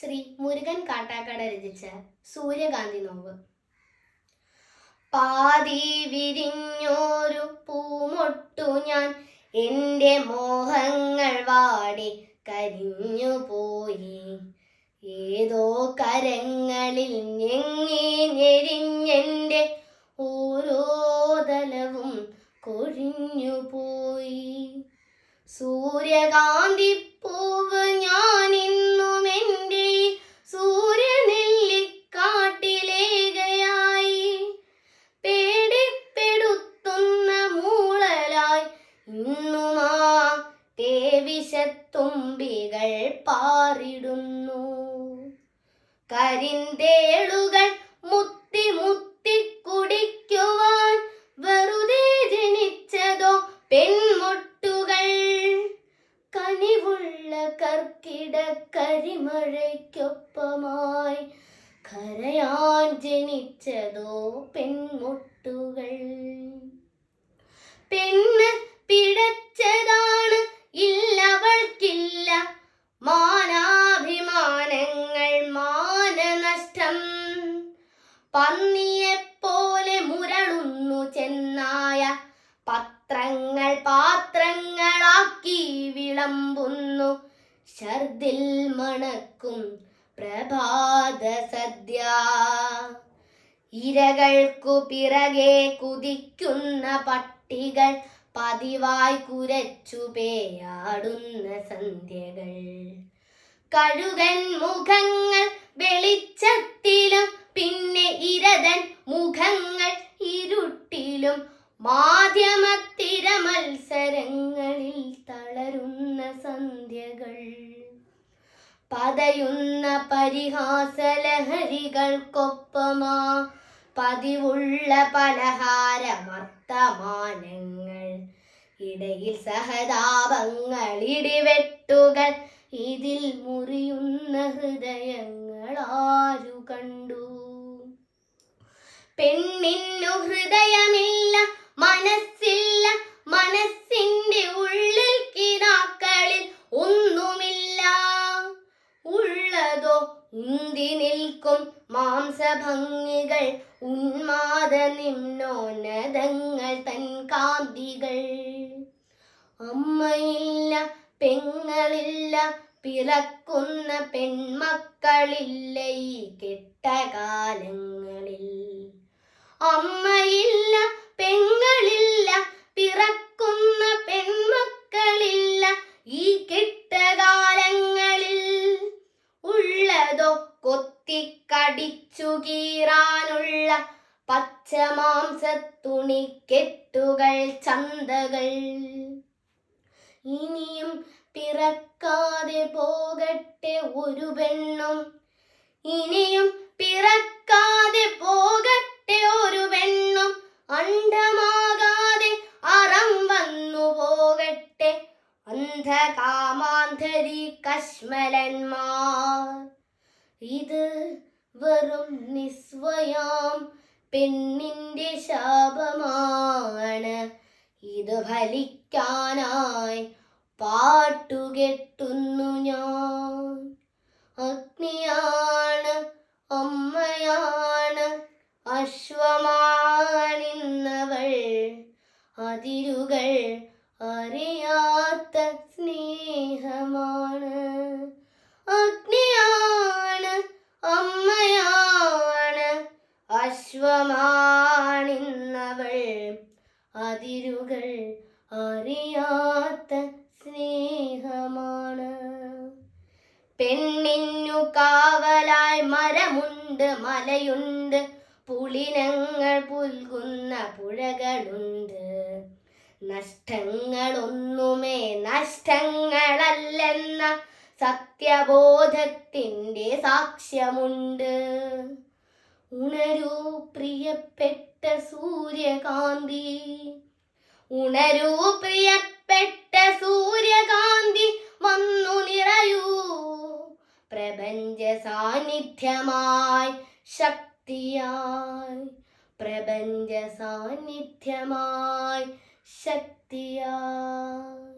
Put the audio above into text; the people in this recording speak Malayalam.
ശ്രീ മുരുകൻ കാട്ടാക്കട രചിച്ച സൂര്യകാന്തി നോവ്. പാതി വിരിഞ്ഞോരു പൂമൊട്ടു ഞാൻ എന്റെ മോഹങ്ങൾ വാടി കരിഞ്ഞു പോയി. ഏതോ കരങ്ങളിൽ ഞെങ്ങി ഞെരിഞ്ഞെന്റെ ഓരോ തലവും കൊഴിഞ്ഞു പോയി. സൂര്യകാന്തി തേവിശത്തുമ്പികൾ പാറിടുന്നു. കരിന്തേളുകൾ മുത്തി മുത്തി കുടിക്കുവാൻ വെറുതെ ജനിച്ചതോ പെൺമുട്ടുകൾ. കനിവുള്ള കർക്കിട കരിമഴയ്ക്കൊപ്പമായി കരയാൻ ജനിച്ചതോ പെൺമുട്ടുകൾ. പെണ്ണ് പിടച്ചതാണ് ഇല്ലവൾക്കില്ല. മാനാഭിമാനങ്ങൾ മാനനഷ്ടം. പന്നിയെപ്പോലെ മുരളുന്നു ചെന്നായ. പത്രങ്ങൾ പാത്രങ്ങളാക്കി വിളമ്പുന്നു. ഷർദിൽ മണക്കും പ്രഭാത സദ്യ. ഇരകൾക്കു പിറകെ കുതിക്കുന്ന പട്ടികൾ പതിവായി കുരച്ചു പേയാടുന്ന സന്ധ്യകൾ. കഴുകൻ മുഖങ്ങൾ വെളിച്ചത്തിലും പിന്നെ ഇരതൻ മുഖങ്ങൾ ഇരുട്ടിലും. മാധ്യമത്തിര മത്സരങ്ങളിൽ തളരുന്ന സന്ധ്യകൾ. പതയുന്ന പരിഹാസലഹരികൾക്കൊപ്പമാ പതിവുള്ള പലഹാരമർത്തമാനങ്ങൾ ഇടയിൽ സഹതാപങ്ങൾ ഇടിവെട്ടുകൾ. ഇതിൽ മുറിയുന്ന ഹൃദയങ്ങൾ ആരു കണ്ടു? പെണ്ണിന്നു ഹൃദയമില്ല മനസ്സില്ല. മനസ്സിന്റെ ഉള്ളിൽ കിതാക്കളിൽ ഒന്നുമില്ല. ഉള്ളതോ ഉന്തി നിൽക്കും. മാംസഭംഗികൾ ഉന്മാദ നിമ്നോന്നതങ്ങൾ തൻ കാന്തികൾ. അമ്മയില്ല പെങ്ങളില്ല പിറക്കുന്ന പെൺമക്കളില്ല ഈ കെട്ടകാലങ്ങളിൽ. അമ്മയില്ല പച്ചമാംസത്തുണിക്കെട്ടുകൾ ചന്തകൾ. ഇനിയും പിറക്കാതെ പോകട്ടെ ഒരു പെണ്ണും. ഇനിയും പിറക്കാതെ പോകട്ടെ ഒരു പെണ്ണും. അണ്ടമാകാതെ അറം വന്നു പോകട്ടെ അന്ധകാമാന്ധരി കശ്മലന്മാർ. ഇത് വെറും നിസ്വയാം പെണ്ണിന്റെ ശാപമാണ്. ഇത് ഫലിക്കാനായി പാട്ടുകെട്ടുന്നു ഞാൻ. അഗ്നിയാണ് അമ്മയാണ് അശ്വമാണിന്നവൾ അതിരുകൾ അറിയാത്ത സ്നേഹമാണ് അഗ്നിയാണ് അമ്മയാണ് അശ്വമാണിന്നവൾ അതിരുകൾ അറിയാത്ത സ്നേഹമാണ്. പെണ്ണിന്നു കാവലായി മരമുണ്ട് മലയുണ്ട് പുളിനങ്ങൾ പുൽകുന്ന പുഴകളുണ്ട്. നഷ്ടങ്ങളൊന്നുമേ നഷ്ടങ്ങളല്ലെന്ന സത്യബോധത്തിന്റെ സാക്ഷ്യമുണ്ട്. ഉണരൂ പ്രിയപ്പെട്ട സൂര്യകാന്തി. ഉണരൂ പ്രിയപ്പെട്ട സൂര്യകാന്തി വന്നു നിറയൂ. പ്രപഞ്ച സാന്നിധ്യമായി ശക്തിയായി. പ്രപഞ്ച സാന്നിധ്യമായി ശക്തിയായി.